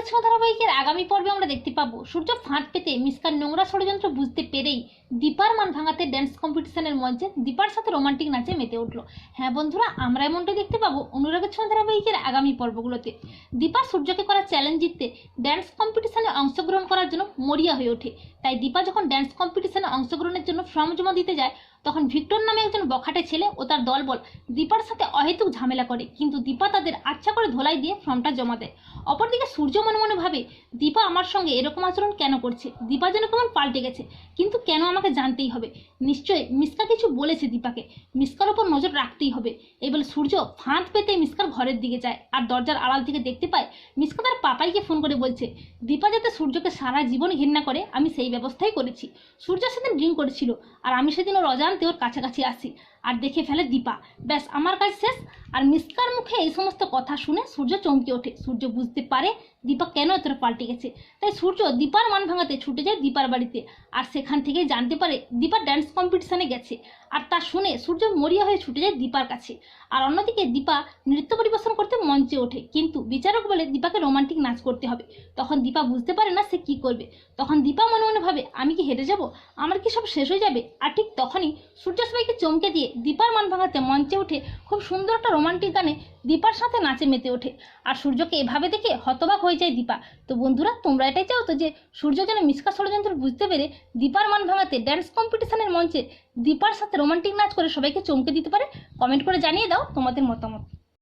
অনুরাগের ছোঁয়া ধারাবাহিকের আগামী পর্বে আমরা দেখতে পাবো। সূর্য ফাঁদ পেতে মিসকার নোংরা ষড়যন্ত্র বুঝতে পেরেই দীপার মান ভাঙাতে ড্যান্স কম্পিটিশনের মঞ্চে দীপার সাথে রোমান্টিক নাচে মেতে উঠল। হ্যাঁ বন্ধুরা, আমরা এমনটাই দেখতে পাবো অনুরাগের ছোঁয়া ধারাবাহিকের আগামী পর্বগুলোতে। দীপা সূর্যকে করা চ্যালেঞ্জ জিততে ড্যান্স কম্পিটিশনে অংশগ্রহণ করার জন্য মরিয়া হয়ে ওঠে। তাই দীপা যখন ড্যান্স কম্পিটিশনে অংশগ্রহণের জন্য ফর্ম জমা দিতে যায় তখন ভিক্টর নামে একজন বখাটে ছেলে ও তার দলবল দীপার সাথে অহেতুক ঝামেলা করে, কিন্তু দীপা তাদের আচ্ছা করে ধোলাই দিয়ে ফর্মটা জমা দেয়। অপরদিকে সূর্য মনে মনে ভাবে, দীপা আমার সঙ্গে এরকম আচরণ কেন করছে? দীপা যেন কেমন পাল্টে গেছে, কিন্তু কেন আমাকে জানতেই হবে? নিশ্চয়ই মিসকা কিছু বলেছে দীপাকে, মিসকার ওপর নজর রাখতেই হবে। এই বলে সূর্য ফাঁদ পেতে মিসকার ঘরের দিকে যায়, আর দরজার আড়াল থেকে দেখতে পায়, মিসকা তার পাপাইকে ফোন করে বলছে, দীপা যাতে সূর্যকে সারা জীবন ঘৃণা করে, আমি সেই ব্যবস্থাই করেছি। সূর্য সেদিন ড্রিঙ্ক করেছিল, আর আমি সেদিন ওর অজান্তে ওর কাছাকাছি আসি। আর দেখে ফেলে দীপা। ব্যাস, আমার কাজ শেষ। আর মিসকার মুখে এই সমস্ত কথা শুনে সূর্য চমকে ওঠে। সূর্য বুঝতে পারে দীপা কেন এতটা পাল্টে গেছে। তাই সূর্য দীপার মান ভাঙাতে ছুটে যায় দীপার বাড়িতে। আর সেখান থেকেই জানতে পারে দীপা ড্যান্স কম্পিটিশনে গেছে। আর তা শুনে সূর্য মরিয়া হয়ে ছুটে যায় দীপার কাছে। আর অন্যদিকে দীপা নৃত্য পরিবেশন করতে মঞ্চে ওঠে। কিন্তু বিচারক বলে দীপাকে রোমান্টিক নাচ করতে হবে। তখন দীপা বুঝতে পারে না সে কি করবে। তখন দীপা মনে মনে ভাবে, আমি কি হেরে যাব? আমার কি সব শেষ হয়ে যাবে? আর ঠিক তখনই সূর্য সবাইকে চমকে দিয়ে দীপার মান ভাঙাতে মঞ্চে উঠে খুব সুন্দর একটা রোমান্টিক গানে দীপার সাথে নাচে মেতে ওঠে। আর সূর্যকে এভাবে দেখে হতবাক হয়ে যায় দীপা। তো বন্ধুরা, তোমরা এটাই চাও তো যে সূর্য যেন মিসকা ষড়যন্ত্র বুঝতে পেরে দীপার মান ভাঙাতে ড্যান্স কম্পিটিশনের মঞ্চে দীপার সাথে রোমান্টিক নাচ করে সবাইকে চমকে দিতে পারে? কমেন্ট করে জানিয়ে দাও তোমাদের মতামত।